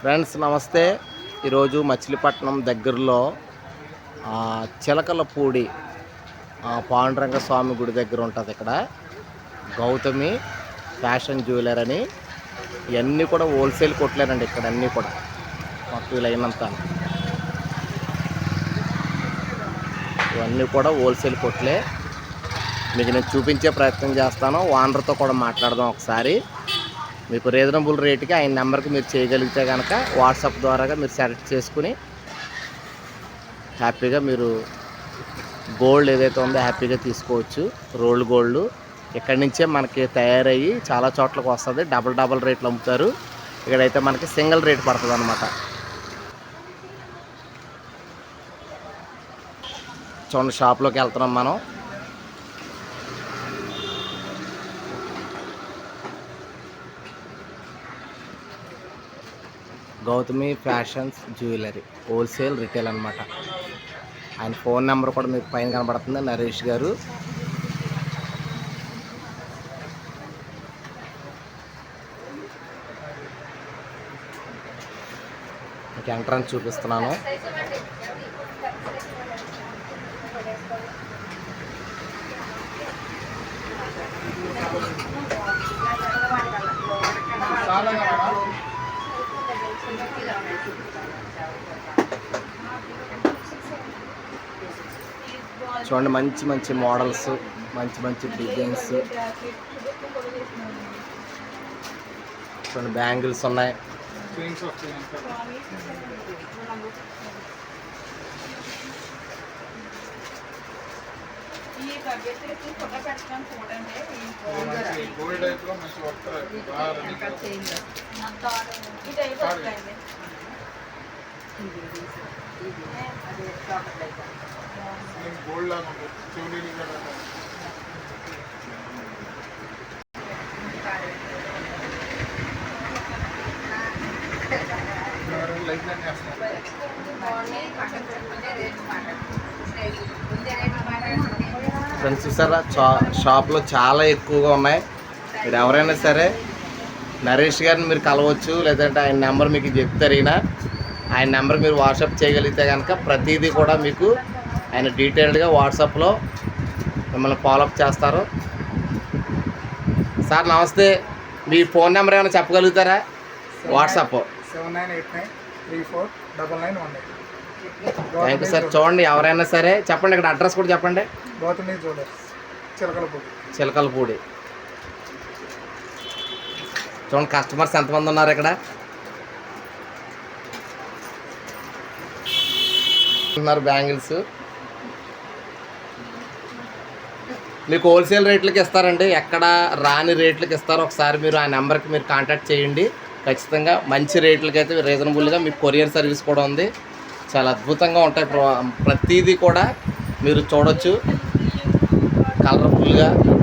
Friends నమస్తే. ఈరోజు మచిలీపట్నం దగ్గరలో చిలకలపూడి పాండురంగ స్వామి గుడి దగ్గర ఉంటుంది ఇక్కడ. గౌతమి ఫ్యాషన్ జ్యువెలర్ అని. ఇవన్నీ కూడా హోల్సేల్ కొట్లేనండి ఇక్కడ అన్నీ కూడా. మాకు వీలైనంత. ఇవన్నీ కూడా హోల్సేల్ కొట్లే. మీకు నేను చూపించే ప్రయత్నం చేస్తాను. ఓనర్తో కూడా మాట్లాడదాం ఒకసారి. మీకు రీజనబుల్ రేట్కి ఆయన నెంబర్కి మీరు చేయగలిగితే కనుక వాట్సాప్ ద్వారాగా మీరు సెలెక్ట్ చేసుకుని హ్యాపీగా మీరు గోల్డ్ ఏదైతే ఉందో హ్యాపీగా తీసుకోవచ్చు. రోల్డ్ గోల్డ్ ఇక్కడి నుంచే మనకి తయారయ్యి చాలా చోట్లకి వస్తుంది. డబల్ డబల్ రేట్లు అమ్ముతారు. ఇక్కడైతే మనకి సింగిల్ రేట్ పడుతుంది అనమాట చూడండి షాప్లోకి వెళ్తున్నాం మనం. Gautami fashions jewellery wholesale retail అనమాట ఆయన ఫోన్ నెంబర్ కూడా మీకు పైన కనబడుతుంది నరేష్ గారు. మీకు ఎంట్రన్స్ చూపిస్తున్నాను. చూడండి మంచి మంచి మోడల్స్ మంచి మంచి డిజైన్స్ చూడండి బ్యాంగిల్స్ ఉన్నాయి. గోల్డ్ గోల్డ్ లాగా ఉంటుంది ఫ్రెండ్స్ చూసారా? షా షాప్లో చాలా ఎక్కువగా ఉన్నాయి. మీరు ఎవరైనా సరే నరేష్ గారిని మీరు కలవచ్చు లేదంటే ఆయన నెంబర్ మీకు చెప్తారు ఈయన ఆయన నెంబర్ మీరు వాట్సాప్ చేయగలిగితే కనుక ప్రతిదీ కూడా మీకు ఆయన డీటెయిల్డ్గా వాట్సాప్లో మిమ్మల్ని ఫాలోఅప్ చేస్తారు. సార్ నమస్తే. మీ ఫోన్ నెంబర్ ఏమైనా చెప్పగలుగుతారా? WhatsApp. Seven nine eight nine three four double nine one thank you sir చూడండి ఎవరైనా సరే చెప్పండి ఇక్కడ అడ్రస్ కూడా చెప్పండి. గౌతమి జ్యువెలర్స్ చిలకలపూడి. చిలకలపూడి. చూడండి కస్టమర్స్ ఎంతమంది ఉన్నారు ఇక్కడ? ఉన్నారు బ్యాంగిల్స్. మీకు హోల్సేల్ రేట్లకి ఇస్తారండి. ఎక్కడ రాని రేట్లకి ఇస్తారు. ఒకసారి మీరు ఆ నెంబర్కి మీరు కాంటాక్ట్ చేయండి. ఖచ్చితంగా మంచి రేట్లకి అయితే రీజనబుల్గా మీకు కొరియర్ సర్వీస్ కూడా ఉంది. చాలా అద్భుతంగా ఉంటాయి. ప్ర- ప్రతిదీ కూడా మీరు చూడొచ్చు. కలర్ఫుల్గా.